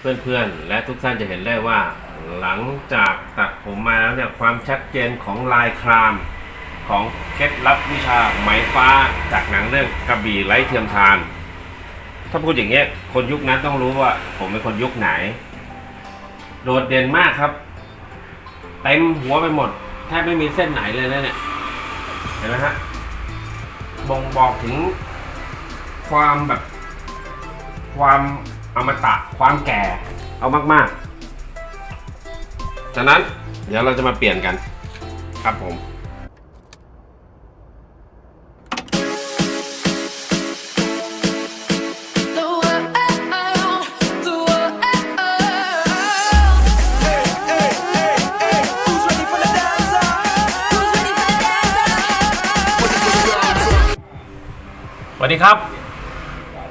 เพื่อนๆ และทุกท่านจะเห็นได้ว่า หลังจากตัดผมมาแล้วเนี่ยความชัดเจนของลายครามของเคล็ดลับวิชาไหมฟ้าจากหนังเรื่องกระบี่ไร้เทียมทาน ถ้าพูดอย่างเงี้ยคนยุคนั้นต้องรู้ว่า ผมเป็นคนยุคไหน โดดเด่นมากครับเต็มหัวไปหมดแทบไม่มีเส้นไหนเลยนะเนี่ยเห็นไหมฮะบ่งบอกถึงความแบบความ อมตะความแก่ เอามากๆฉะนั้นเดี๋ยวเราจะมาเปลี่ยนกัน ครับผม The world, the world. Who's ready for the dance? Who's ready for the dance? สวัสดีครับ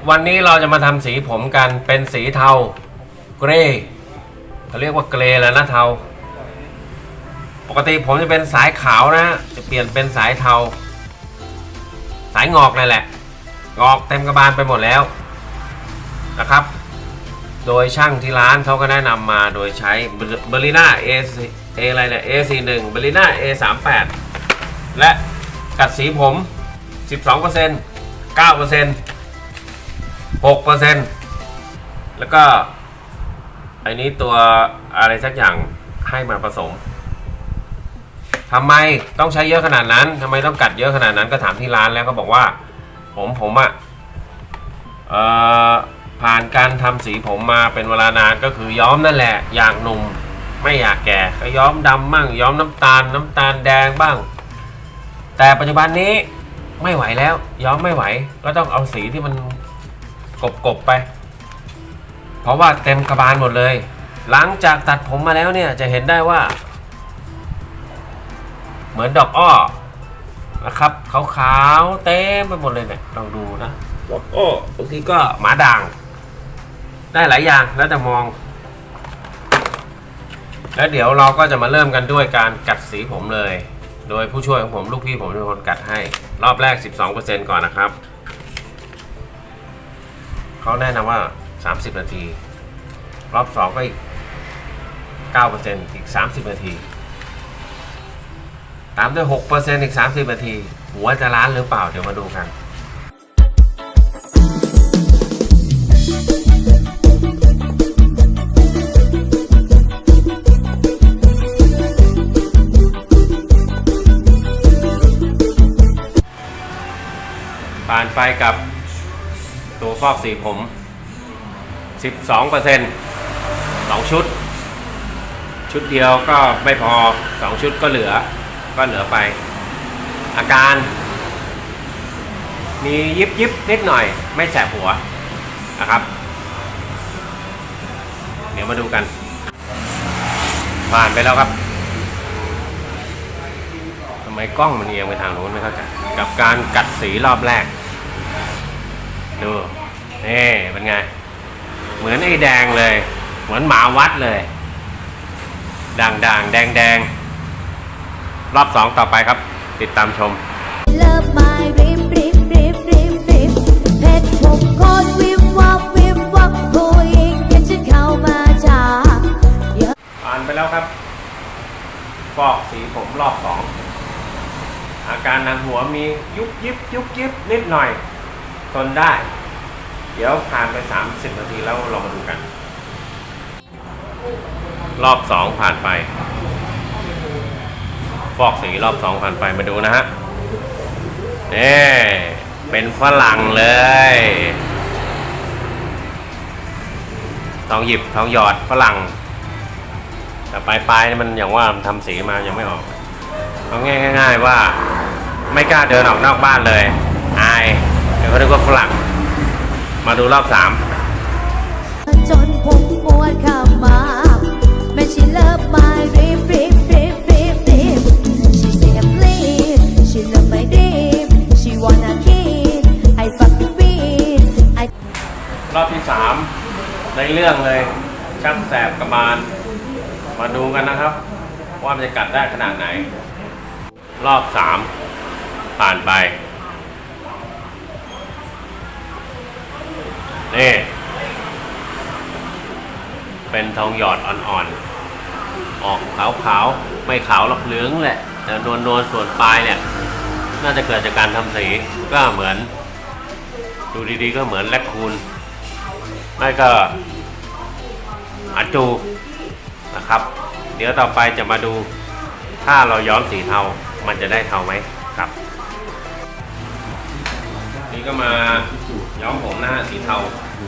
วันนี้เราจะมาทำสีผมกันเป็นสีเทาเกรย์เขาเรียกว่าเกรย์แล้วนะเทา ปกติผมจะเป็นสายขาวนะ จะเปลี่ยนเป็นสายเทา สายงอกนั่นแหละ งอกเต็มกระบาลไปหมดแล้วนะครับ โดยช่างที่ร้านเขาก็แนะนำมาโดยใช้เบอร์ลิน่า A A ออะไรเนี่ย A41 เบอร์ลิน่า A38 และกัดสีผม 12% 9% 6%แล้วก็อันนี้ตัวอะไรสักอย่างให้มาผสมทำไมต้องใช้เยอะขนาดนั้นทำไมต้องกัดเยอะขนาดนั้นก็ถามที่ร้านแล้วก็บอกว่า ผมผมอะ่ะผ่านการทำสีผมมาเป็นเวลานานก็คือย้อมนั่นแหละ อยากหนุ่มไม่อยากแก่ก็ย้อมดำบ้างย้อมน้ำตาลน้ำตาลแดงบ้าง แต่ปัจจุบันนี้ไม่ไหวแล้ว ย้อมไม่ไหว ก็ต้องเอาสีที่มัน กบๆไป เพราะว่าเต็มกระบาลหมดเลย หลังจากตัดผมมาแล้วเนี่ยจะเห็นได้ว่า เหมือนดอกอ้อนะครับขาวๆเต็มไปหมดเลยเนี่ยลองดูนะดอกอ้อบางทีก็หมาด่าง ได้หลายอย่างแล้วแต่มอง แล้วเดี๋ยวเราก็จะมาเริ่มกันด้วยการกัดสีผมเลย โดยผู้ช่วยของผมลูกพี่ผมเป็นคนกัดให้ รอบแรก 12%ก่อนนะครับ เขาแนะนำว่า 30 นาที รอบ 2 ก็อีก 9%อีก 30 นาที ตามด้วย 6%อีก 30 นาที หัวจะล้านหรือเปล่า เดี๋ยวมาดูกันผ่านไปกับ ตัวฟอกสีผม 12เปอร์เซ็นต์สองชุด ชุดเดียวก็ไม่พอ 2 ชุดก็เหลือ ก็เหลือไป อาการ มียิบยิบนิดหน่อย ไม่แสบหัวนะครับ เดี๋ยวมาดูกัน ผ่านไปแล้วครับทำไมกล้องมันเอียงไปทางโน้นไม่เข้าใจ กับการกัดสีรอบแรก ดูนี่เป็นไง เหมือนไอ้แดงเลย เหมือนหมาวัดเลย ด่างด่างแดงแดงรอบสองต่อไปครับ ติดตามชม Love my rip rip rip rip rip เพชรผมโคตรวิบวับวิบวับผู้หญิงเห็นฉันเข้ามาจากเยอะผ่านไปแล้วครับฟอกสีผมรอบสองอาการหนังหัวมียุบยิบยุบยิบนิดหน่อยท นได้ เดี๋ยวผ่านไป 30 นาทีแล้วเรามาดูกัน รอบสองผ่านไป ฟอกสีรอบสองผ่านไปมาดูนะฮะนี่เป็นฝรั่งเลยทองหยิบทองหยอดฝรั่ง แต่ปลายปลายมันอย่างว่ามันทำสีมายังไม่ออกเอาง่ายง่ายๆว่า ไม่กล้าเดินออกนอกบ้านเลย อาย เดี๋ยวเขาเรียกว่าฝรั่ง มาดูรอบสามจนผมปวดขามาแม่ she love my rip rip rip rip rip she say I'm clean she love my dream she wanna kiss I fuck the beat I รอบที่สามในเรื่องเลยช่างแสบกระบาลมาดูกันนะครับ ว่ามันจะกัดได้ขนาดไหน รอบสามผ่านไป นี่ เป็นทองหยอดอ่อนๆ ออกขาวๆ ไม่ขาวหรอกเหลืองแหละ แต่นวลนวลๆ ส่วนปลายเนี่ย น่าจะเกิดจากการทำสี ก็เหมือน ดูดีๆ ก็เหมือนแลคคูนไม่ก็อาจูนะครับ เดี๋ยวต่อไปจะมาดู ถ้าเราย้อมสีเทา มันจะได้เทาไหมครับ นี่ก็มา ย้อมผมนะฮะสีเทา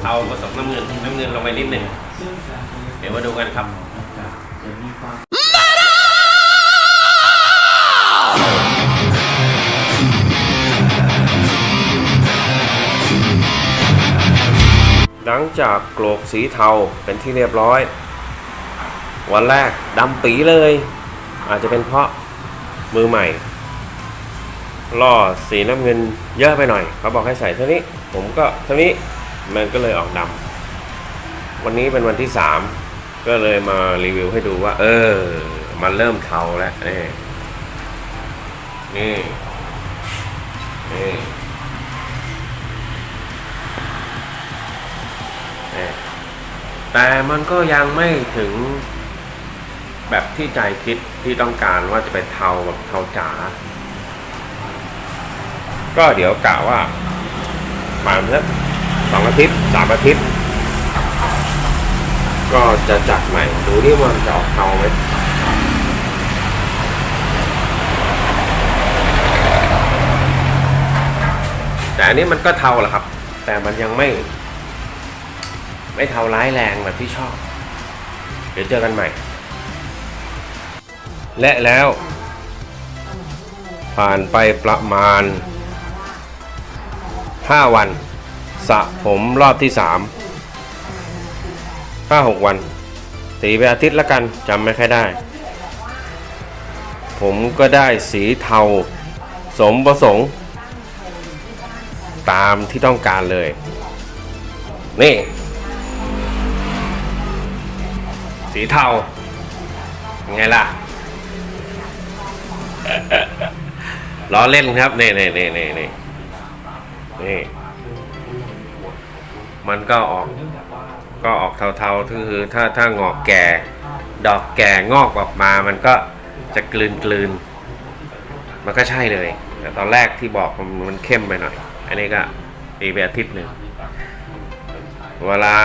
เทาผสมน้ำเงินน้ำเงินลงไปนิดหนึ่งเดี๋ยวมาดูกันครับหลังจากโกรกสีเทาเป็นที่เรียบร้อย วันแรกดำปีเลย อาจจะเป็นเพราะมือใหม่ล่อสีน้ำเงินเยอะไปหน่อยเขาบอกให้ใส่เท่านี้ ผมก็เท่านี้มันก็เลยออกดำวันนี้เป็นวันที่สามก็เลยมารีวิวให้ดูว่า เออ มันเริ่มเทาแล้วนี่นี่นี่แต่มันก็ยังไม่ถึงแบบที่ใจคิดที่ต้องการว่าจะเป็นเทาแบบเทาจ๋าก็เดี๋ยวกะว่า ประมาณสักสองอาทิตย์สามอาทิตย์ ก็จะจัดใหม่ดูที่มันจะออกเทาไหมแต่อันนี้มันก็เทาแหละครับ แต่มันยังไม่ ไม่เทาร้ายแรงแบบที่ชอบ เดี๋ยวเจอกันใหม่ และแล้ว ผ่านไปประมาณ 5 วันสระผมรอบที่ 3 5 6 วันตีไปอาทิตย์ละกันจำไม่ค่อยได้ ผมก็ได้สีเทา สมประสงค์ ตามที่ต้องการเลย นี่ สีเทาไงล่ะล้อเล่นครับ นี่นี่นี่นี่ นี่มันก็ออกก็ออกเทาๆคือถ้าถ้างอกแก่ ดอกแก่งอกออกมา มันก็จะกลืนกลืนมันก็ใช่เลยแต่ตอนแรกที่บอกมันมันเข้มไปหน่อย อันนี้ก็ตีไปอาทิตย์หนึ่งเวลา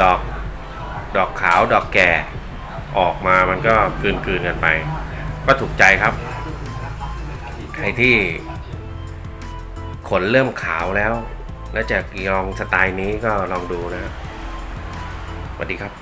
ดอกดอกขาวดอกแก่ออกมามันก็กลืนกลืนๆกันไป ก็ถูกใจครับใครที่ ขนเริ่มขาวแล้ว แล้วจะลองสไตล์นี้ก็ลองดูนะสวัสดีครับ